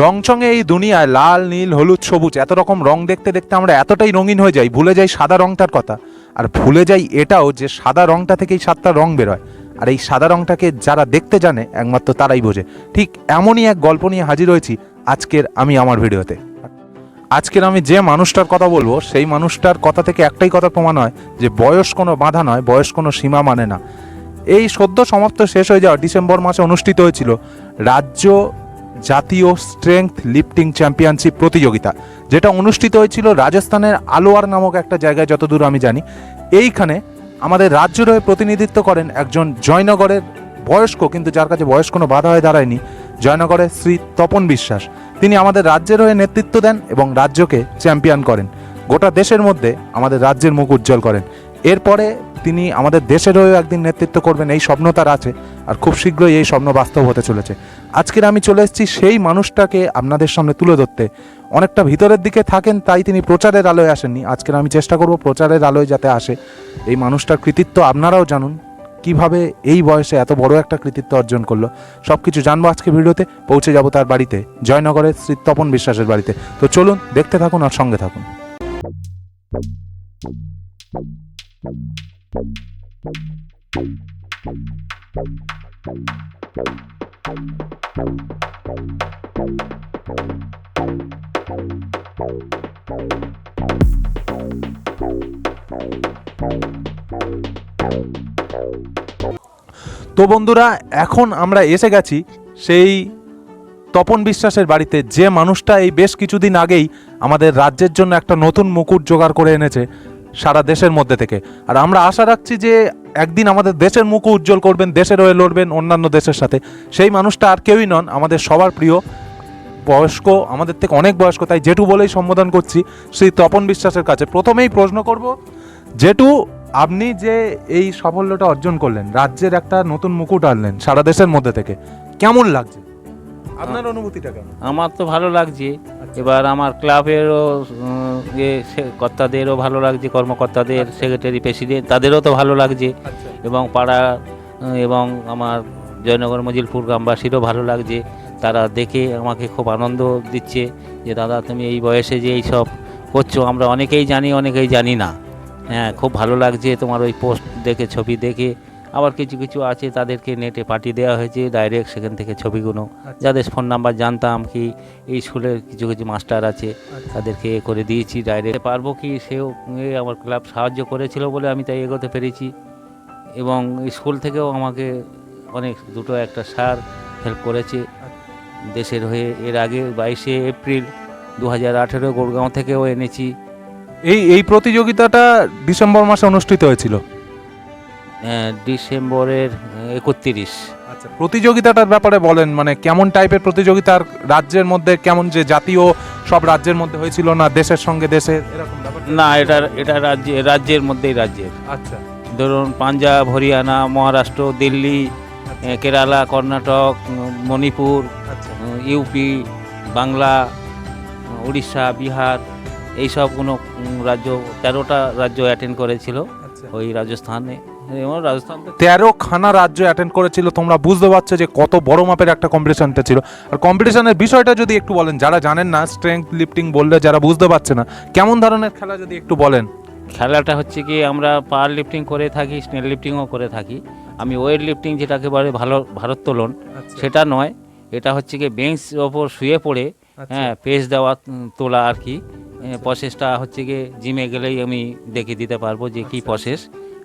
রংচঙে এই দুনিয়ায় লাল, নীল, হলুদ, সবুজ, এত রকম রং দেখতে দেখতে আমরা এতটাই রঙিন হয়ে যাই, ভুলে যাই সাদা রংটার কথা। আর ভুলে যাই এটাও যে সাদা রংটা থেকেই সাতটা রং বেরোয়। আর এই সাদা রংটাকে যারা দেখতে জানে, একমাত্র তারাই বোঝে। ঠিক এমনই এক গল্প নিয়ে হাজির হয়েছি আজকের আমি আমার ভিডিওতে। আজকের আমি যে মানুষটার কথা বলব, সেই মানুষটার কথা থেকে একটাই কথা প্রমাণ হয় যে বয়স কোনো বাধা নয়, বয়স কোনো সীমা মানে না। এই সদ্য সমাপ্ত শেষ হয়ে যাওয়া ডিসেম্বর মাসে অনুষ্ঠিত হয়েছিল রাজ্য জাতীয় স্ট্রেংথ লিফটিং চ্যাম্পিয়নশিপ প্রতিযোগিতা, যেটা অনুষ্ঠিত হয়েছিল রাজস্থানের আলোয়ার নামক একটা জায়গায়, যতদূর আমি জানি। এইখানে আমাদের রাজ্যের হয়ে প্রতিনিধিত্ব করেন একজন জয়নগরের বয়স্ক, কিন্তু যার কাছে বয়স কোনো বাধা হয়ে দাঁড়ায়নি, জয়নগরের শ্রী তপন বিশ্বাস। তিনি আমাদের রাজ্যের হয়ে নেতৃত্ব দেন এবং রাজ্যকে চ্যাম্পিয়ন করেন। গোটা দেশের মধ্যে আমাদের রাজ্যের মুখ উজ্জ্বল করেন। এরপরে তিনি আমাদের দেশের হয়েও একদিন নেতৃত্ব করবেন, এই স্বপ্ন তার আছে আর খুব শীঘ্রই এই স্বপ্ন বাস্তব হতে চলেছে। আজকের আমি চলে এসেছি সেই মানুষটাকে আপনাদের সামনে তুলে ধরতে। অনেকটা ভিতরের দিকে থাকেন, তাই তিনি প্রচারের আলোয় আসেননি। আজকের আমি চেষ্টা করব প্রচারের আলোয় যাতে আসে। এই মানুষটার কৃতিত্ব আপনারাও জানুন, কীভাবে এই বয়সে এত বড় একটা কৃতিত্ব অর্জন করল। সব কিছু জানব আজকে ভিডিওতে, পৌঁছে যাব তার বাড়িতে জয়নগরের শ্রী তপন বিশ্বাসের বাড়িতে। তো চলুন, দেখতে থাকুন আর সঙ্গে থাকুন। তো বন্ধুরা, এখন আমরা এসে গেছি সেই তপন বিশ্বাসের বাড়িতে। যে মানুষটা এই বেশ কিছুদিন আগেই আমাদের রাজ্যের জন্য একটা নতুন মুকুট জোগাড় করে এনেছে সারা দেশের মধ্যে থেকে। আর আমরা আশা রাখছি যে একদিন আমাদের দেশের মুখ উজ্জ্বল করবেন, দেশের হয়ে লড়বেন অন্যান্য দেশের সাথে। সেই মানুষটা আর কেউই নন, আমাদের সবার প্রিয়, বয়স্ক, আমাদের থেকে অনেক বয়স্ক, তাই জেঠু বলেই সম্বোধন করছি শ্রী তপন বিশ্বাসের কাছে। প্রথমেই প্রশ্ন করব, জেঠু, আপনি যে এই সাফল্যটা অর্জন করলেন, রাজ্যের একটা নতুন মুকুট আনলেন সারা দেশের মধ্যে থেকে, কেমন লাগছে? আপনার অনুভূতিটা কেমন? আমার তো ভালো লাগছে। এবার আমার ক্লাবেরও যে সে- কর্তাদেরও ভালো লাগছে কর্মকর্তাদের সেক্রেটারি প্রেসিডেন্ট তাদেরও তো ভালো লাগছে। আচ্ছা। এবং পাড়া এবং আমার জয়নগর মজিলপুর গ্রামবাসীরও ভালো লাগছে। তারা দেখে আমাকে খুব আনন্দ দিচ্ছে যে দাদা তুমি এই বয়সে যে এই সব করছ আমরা অনেকেই জানি অনেকেই জানি না। হ্যাঁ খুব ভালো লাগছে তোমার ওই পোস্ট দেখে ছবি দেখে। আবার কিছু কিছু আছে তাদেরকে নেটে পাঠিয়ে দেওয়া হয়েছে ডাইরেক্ট সেখান থেকে ছবিগুলো। যাদের ফোন নাম্বার জানতাম কি এই স্কুলের কিছু কিছু মাস্টার আছে তাদেরকে এ করে দিয়েছি ডাইরেক্ট পারব কি সেও আমার ক্লাব সাহায্য করেছিল বলে আমি তাই এগোতে পেরেছি। এবং স্কুল থেকেও আমাকে অনেক দুটো একটা স্যার হেল্প করেছে। দেশের হয়ে এর আগে বাইশে এপ্রিল দু হাজার আঠেরো গুড়গাঁও থেকেও এনেছি। এই এই প্রতিযোগিতাটা ডিসেম্বর মাসে অনুষ্ঠিত হয়েছিল। ডিসেম্বরের একত্রিশ। আচ্ছা প্রতিযোগিতাটার ব্যাপারে বলেন মানে কেমন টাইপের প্রতিযোগিতার রাজ্যের মধ্যে কেমন যে জাতীয় সব রাজ্যের মধ্যে হয়েছিল না দেশের সঙ্গে দেশের এরকম না এটা এটা রাজ্যে রাজ্যের মধ্যেই রাজ্যের। আচ্ছা। ধরুন পাঞ্জাব হরিয়ানা মহারাষ্ট্র দিল্লি কেরালা কর্ণাটক মণিপুর আচ্ছা। ইউপি বাংলা উড়িষ্যা বিহার এইসবগুলো উম, রাজ্য তেরোটা রাজ্য অ্যাটেন্ড করেছিল আচ্ছা। ওই রাজস্থানে। রাজস্থান তেরো খানা রাজ্য অ্যাটেন্ড করেছিল তোমরা বুঝতে পারছ যে কত বড় মাপের একটা কম্পিটিশনটা ছিল। আর কম্পিটিশনের বিষয়টা যদি একটু বলেন যারা জানেন না স্ট্রেংথ লিফটিং বললে যারা বুঝতে পারছে না কেমন ধরনের খেলা যদি একটু বলেন? খেলাটা হচ্ছে কি আমরা পাওয়ার লিফটিং করে থাকি স্নেল লিফটিংও করে থাকি। আমি ওয়েট লিফটিং যেটাকে বলে ভালো ভারোত্তোলন সেটা নয় এটা হচ্ছে কি বেঞ্চ ওপর শুয়ে পড়ে হ্যাঁ পেস দেওয়া তোলা আর কি। প্রসেসটা হচ্ছে কি জিমে গেলেই আমি দেখে দিতে পারব যে কি প্রসেস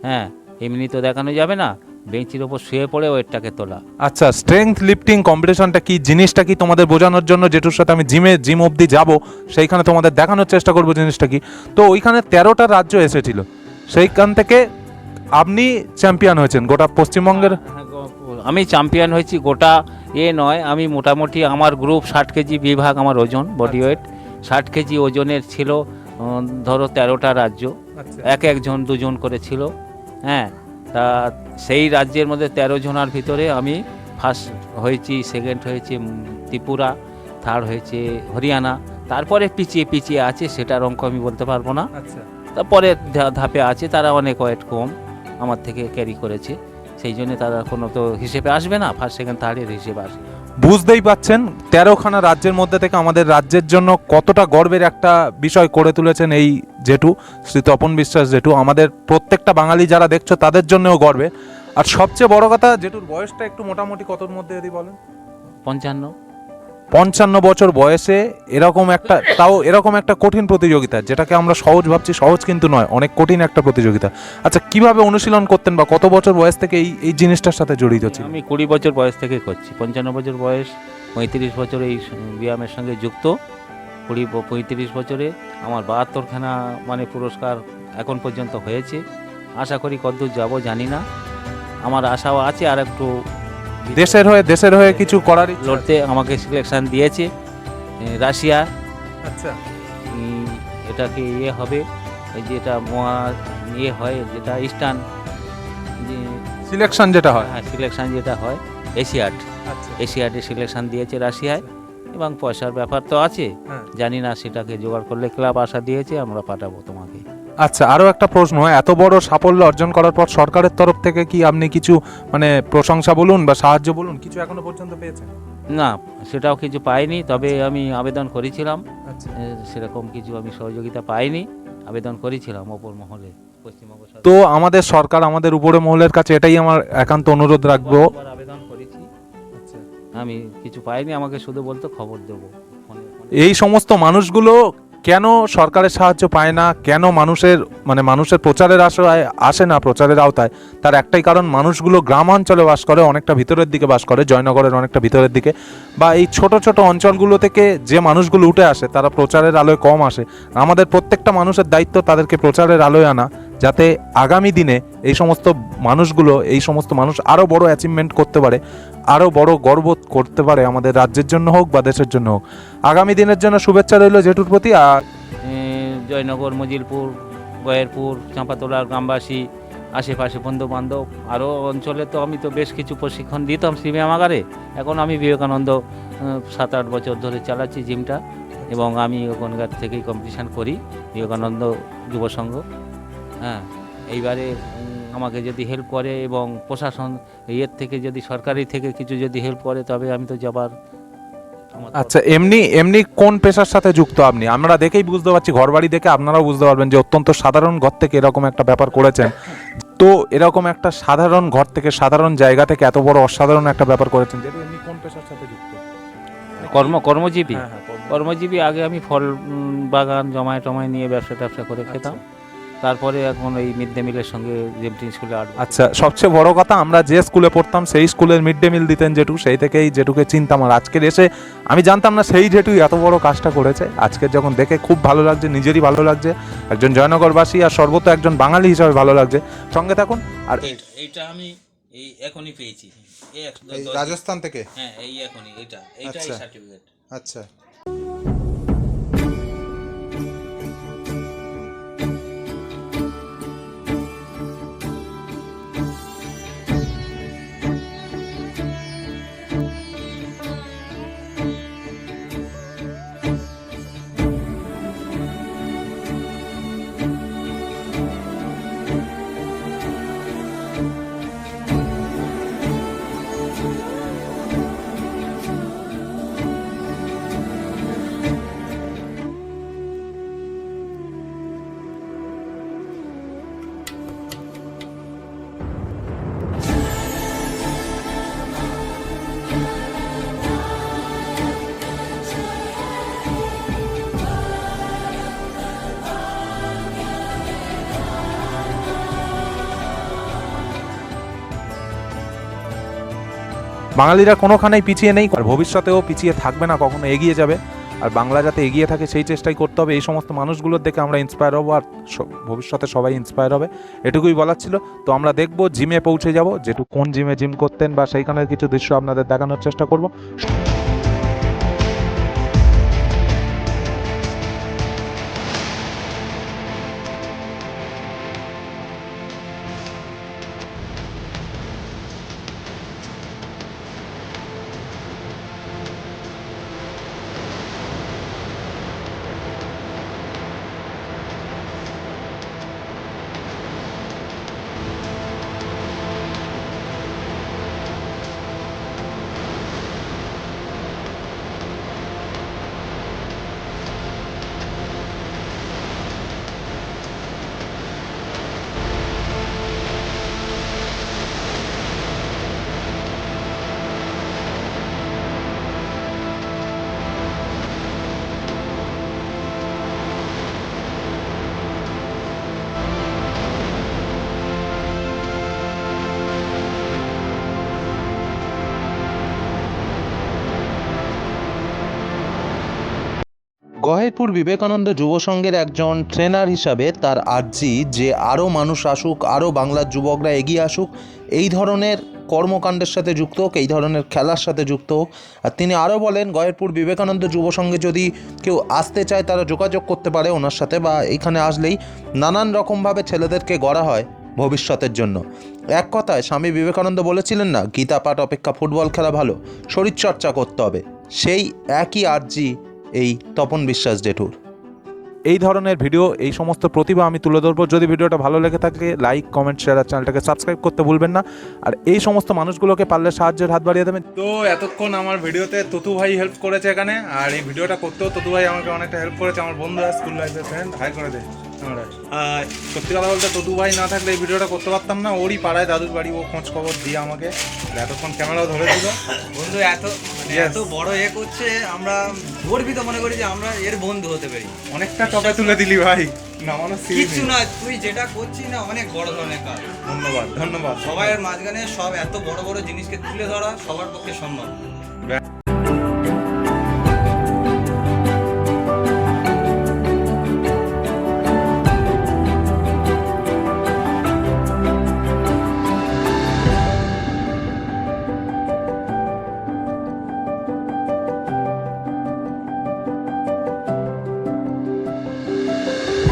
হ্যাঁ। এমনি তো দেখানো যাবে না। বেঞ্চের ওপর শুয়ে পড়ে ওয়েটটাকে তোলা। আচ্ছা স্ট্রেংথ লিফটিং কম্পিটিশনটা কি জিনিসটা কি তোমাদের বোঝানোর জন্য? যেটুর সাথে আমি জিমে জিম অবধি যাব সেইখানে তোমাদের দেখানোর চেষ্টা করব জিনিসটা কি? তো ওইখানে তেরোটা রাজ্য এসেছিল। সেইখান থেকে আপনি চ্যাম্পিয়ন হয়েছেন গোটা পশ্চিমবঙ্গের? হ্যাঁ, আমি চ্যাম্পিয়ন হয়েছি গোটা এ নয়। আমি মোটামুটি আমার গ্রুপ ষাট কেজি বিভাগ আমার ওজন বডি ওয়েট ষাট কেজি ওজনের ছিল ধরো তেরোটা রাজ্য। এক একজন দুজন করে ছিল। হ্যাঁ তা সেই রাজ্যের মধ্যে তেরো জনার ভিতরে আমি ফার্স্ট হয়েছি সেকেন্ড হয়েছে ত্রিপুরা থার্ড হয়েছে হরিয়ানা তারপরে পিছিয়ে পিছিয়ে আছে সেটার অঙ্ক আমি বলতে পারব না। আচ্ছা। তারপরে ধাপে আছে তারা অনেক ওয়েট কম আমার থেকে ক্যারি করেছে সেই জন্য তারা কোনো তো হিসেবে আসবে না ফার্স্ট সেকেন্ড থার্ডের হিসেবে আসবে। বুঝতেই পাচ্ছেন, তেরোখানা রাজ্যের মধ্যে থেকে আমাদের রাজ্যের জন্য কতটা গর্বের একটা বিষয় করে তুলেছেন এই জেঠু, শ্রী তপন বিশ্বাস জেঠু। আমাদের প্রত্যেকটা বাঙালি যারা দেখছ, তাদের জন্যও গর্বের আর সবচেয়ে বড় কথা, জেঠুর বয়সটা একটু মোটামুটি কতর মধ্যে যদি বলেন? পঞ্চান্ন। পঞ্চান্ন বছর বয়সে এরকম একটা, তাও এরকম একটা কঠিন প্রতিযোগিতা, যেটাকে আমরা সহজ ভাবছি, সহজ কিন্তু নয়, অনেক কঠিন একটা প্রতিযোগিতা। আচ্ছা কীভাবে অনুশীলন করতেন বা কত বছর বয়স থেকে এই এই জিনিসটার সাথে জড়িত ছিল আমি কুড়ি বছর বয়স থেকে করছি, পঞ্চান্ন বছর বয়স, পঁয়ত্রিশ বছর এই ব্যায়ামের সঙ্গে যুক্ত, কুড়ি পঁয়ত্রিশ বছরে আমার বাহাত্তরখানা মানে পুরস্কার এখন পর্যন্ত হয়েছে। আশা করি কতদূর যাব জানি না, আমার আশাও আছে, আর একটু দেশের হয়ে দেশের হয়ে কিছু করার লড়তে আমাকে সিলেকশন দিয়েছে রাশিয়া। আচ্ছা। এটাকে ইয়ে হবে? এই যে এটা মহা ইয়ে হয় যেটা ইস্টার্ন সিলেকশন যেটা হয়? হ্যাঁ সিলেকশন যেটা হয় এশিয়াড আচ্ছা। এশিয়াডে সিলেকশন দিয়েছে রাশিয়ায় এবং পয়সার ব্যাপার তো আছে। হ্যাঁ। জানি না সেটাকে জোগাড় করলে ক্লাব আশা দিয়েছে আমরা পাঠাবো তোমাকে। আচ্ছা আরও একটা প্রশ্ন এত বড় সাফল্য অর্জন করার পর সরকারের তরফ থেকে কি আপনি কিছু মানে প্রশংসা বলুন বা সাহায্য বলুন? কিছু এখনও পর্যন্ত পেয়েছেন? না সেটাও কিছু পাইনি তবে আমি আবেদন করেছিলাম। আচ্ছা। সেরকম কিছু আমি সহযোগিতা পাইনি আবেদন করেছিলাম অপর মহলে পশ্চিমবঙ্গ তো আমাদের সরকার আমাদের উপরে মহলের কাছে এটাই আমার একান্ত অনুরোধ রাখব। আবেদন করেছি। আমি কিছু পাইনি আমাকে শুধু বলতো খবর দেবো। এই সমস্ত মানুষগুলো কেন সরকারের সাহায্য পায় না? কেন মানুষের মানে মানুষের প্রচারের আশায় আসে না প্রচারের আওতায়? তার একটাই কারণ, মানুষগুলো গ্রামাঞ্চলে বাস করে, অনেকটা ভিতরের দিকে বাস করে, জয়নগরের অনেকটা ভিতরের দিকে। বা এই ছোট ছোট অঞ্চলগুলো থেকে যে মানুষগুলো উঠে আসে, তারা প্রচারের আলোয় কম আসে। আমাদের প্রত্যেকটা মানুষের দায়িত্ব তাদেরকে প্রচারের আলোয় আনা। যাতে আগামী দিনে এই সমস্ত মানুষগুলো, এই সমস্ত মানুষ আরও বড় অ্যাচিভমেন্ট করতে পারে আরও বড় গর্ব করতে পারে আমাদের রাজ্যের জন্য হোক বা দেশের জন্য হোক। আগামী দিনের জন্য শুভেচ্ছা রইল জেঠুর প্রতি আর জয়নগর, মজিলপুর, গয়েরপুর, চাঁপাতলার গ্রামবাসী, আশেপাশে বন্ধু বান্ধব আরও অঞ্চলে তো আমি তো বেশ কিছু প্রশিক্ষণ দিতাম সিমিয়ামাগারে এখন আমি বিবেকানন্দ সাত আট বছর ধরে চালাচ্ছি জিমটা এবং আমি ওখানকার থেকেই কম্পিটিশান করি, বিবেকানন্দ যুব সংঘ। হ্যাঁ এইবারে আমাকে যদি হেল্প করে এবং প্রশাসন ইয়ের থেকে যদি সরকারি থেকে কিছু যদি হেল্প করে তবে আমি তো যাবার আচ্ছা এমনি এমনি কোন পেশার সাথে যুক্ত আপনি? আমরা দেখেই বুঝতে পারছি ঘরবাড়ি দেখে আপনারাও বুঝতে পারবেন যে অত্যন্ত সাধারণ ঘর থেকে এরকম একটা ব্যাপার করেছেন। তো এরকম একটা সাধারণ ঘর থেকে সাধারণ জায়গা থেকে এত বড় অসাধারণ একটা ব্যাপার করেছেন যেটা এমনি কোন পেশার সাথে যুক্ত? কর্ম কর্মজীবী? হ্যাঁ, হ্যাঁ, কর্ম- কর্মজীবী আগে আমি ফল বাগান জমায় টমায় নিয়ে ব্যবসা ট্যাবসা করে খেতাম। তারপরে এখন এই মিড ডে মিলের সঙ্গে জেমটিন স্কুলে আট আচ্ছা সবচেয়ে বড় কথা আমরা যে স্কুলে পড়তাম সেই স্কুলের মিড ডে মিল দিতেন জেঠু সেই থেকেই জেঠুকে চিনতাম। আর আজকের এসে আমি জানতাম না সেই জেঠুই এত বড় কাজটা করেছে। আজকের যখন দেখে খুব ভালো লাগছে নিজেরই ভালো লাগছে। একজন জয়নগরবাসী আর সর্বত একজন বাঙালি হিসাবে ভালো লাগছে। সঙ্গে থাকুন আর এইটা আমি এই এখনই পেয়েছি। রাজস্থান থেকে? হ্যাঁ এই এখনই এটা এইটাই আচ্ছা। সার্টিফিকেট আচ্ছা। বাঙালিরা কোনোখানেই পিছিয়ে নেই, আর ভবিষ্যতেও পিছিয়ে থাকবে না, কখনো এগিয়ে যাবে। আর বাংলা যাতে এগিয়ে থাকে, সেই চেষ্টাই করতে হবে। এই সমস্ত মানুষগুলোর দেখে আমরা ইন্সপায়ার হব, আর ভবিষ্যতে সবাই ইন্সপায়ার হবে। এটুকুই বলার ছিল। তো আমরা দেখব জিমে পৌঁছে যাব। যেটু কোন জিমে জিম করতেন বা সেইখানের কিছু দৃশ্য আপনাদের দেখানোর চেষ্টা করব। গহেরপুর বিবেকানন্দ যুব সংঘের একজন ট্রেনার হিসাবে তার আর্জি যে আরও মানুষ আসুক, আরও বাংলার যুবকরা এগিয়ে আসুক, এই ধরনের কর্মকাণ্ডের সাথে যুক্ত হোক, এই ধরনের খেলার সাথে যুক্ত হোক। আর তিনি আরও বলেন গয়েরপুর বিবেকানন্দ যুব সংঘে যদি কেউ আসতে চায়, তারা যোগাযোগ করতে পারে ওনার সাথে বা এখানে আসলেই নানান রকমভাবে ছেলেদেরকে গড়া হয় ভবিষ্যতের জন্য। এক কথায়, স্বামী বিবেকানন্দ বলেছিলেন না, গীতা পাঠ, অপেক্ষা ফুটবল খেলা ভালো, শরীরচর্চা করতে হবে। সেই একই আর্জি এই তপন বিশ্বাস জেঠুর। এই ধরনের ভিডিও এই সমস্ত প্রতিভা আমি তুলে ধরবো। যদি ভিডিওটা ভালো লেগে থাকে লাইক কমেন্ট শেয়ার আর চ্যানেলটাকে সাবস্ক্রাইব করতে ভুলবেন না। আর এই সমস্ত মানুষগুলোকে পারলে সাহায্যের হাত বাড়িয়ে দেবেন। তো এতক্ষণ আমার ভিডিওতে ততু ভাই হেল্প করেছে এখানে আর এই ভিডিওটা করতেও ততু ভাই আমাকে অনেকটা হেল্প করেছে। আমার বন্ধুরা স্কুল লাইফের ফ্রেন্ড হাই করে দে। আমরা সত্যি কথা বলতে ততু ভাই না থাকলে এই ভিডিওটা করতে পারতাম না। ওরই পাড়ায় দাদুর বাড়ি ও খোঁজ খবর দিয়ে আমাকে। এতক্ষণ ক্যামেরাও ধরে দিল। বন্ধু এত মানে এত বড় এ করছে আমরা গর্বিত মনে করি যে আমরা এর বন্ধু হতে পারি অনেকটা টপে তুলে দিলি ভাই। নামানো কিচ্ছু না তুই যেটা করছিস না অনেক বড় ধরনের কাজ। ধন্যবাদ ধন্যবাদ। সবাই মাঝখানে সব এত বড় বড় জিনিসকে তুলে ধরা সবার পক্ষে সম্ভব।